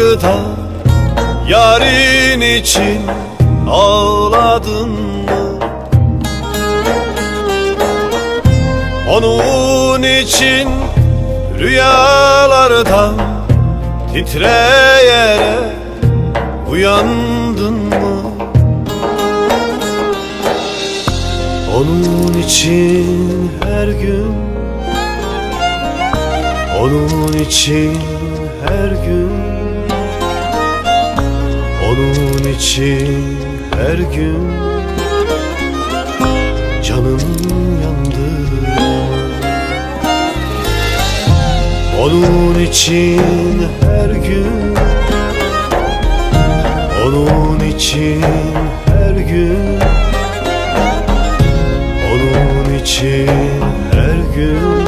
Rüyalarda yarın için ağladın mı? Onun için rüyalarda titreyerek uyandın mı? Onun için her gün Onun için her gün Onun için her gün Canım yandı. Onun için her gün Onun için her gün Onun için her gün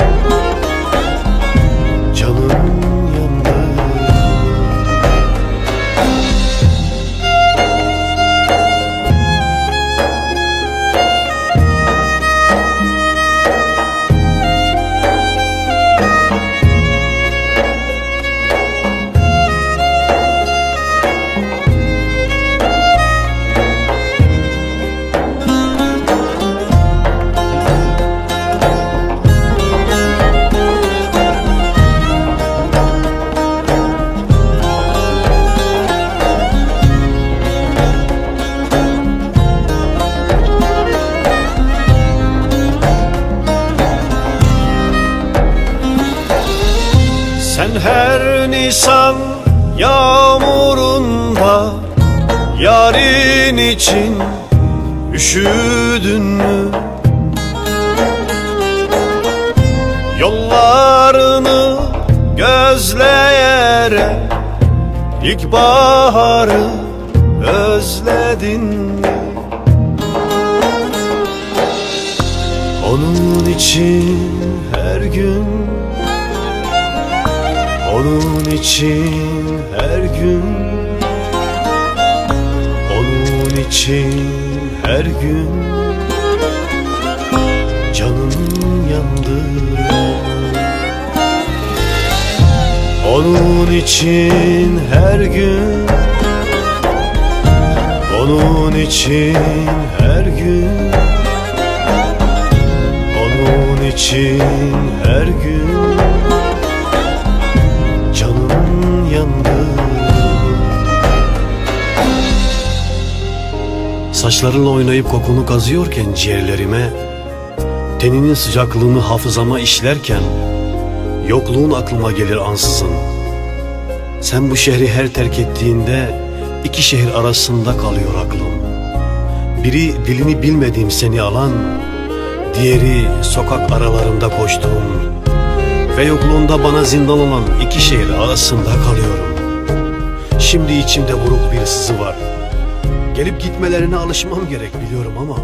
Nisan yağmurunda Yarın için üşüdün mü? Yollarını gözleyerek İlkbaharı özledin mi? Onun için her gün onun için her gün Onun için her gün Canım yandı. Onun için her gün Onun için her gün Onun için her gün yandı. Saçlarınla oynayıp kokunu kazıyorken ciğerlerime Teninin sıcaklığını hafızama işlerken Yokluğun aklıma gelir ansızın. Sen bu şehri her terk ettiğinde iki şehir arasında kalıyor aklım. Biri dilini bilmediğim seni alan Diğeri sokak aralarında koştuğum ve yokluğunda bana zindan olan iki şehir arasında kalıyorum. Şimdi içimde buruk bir sızı var. Gelip gitmelerine alışmam gerek biliyorum ama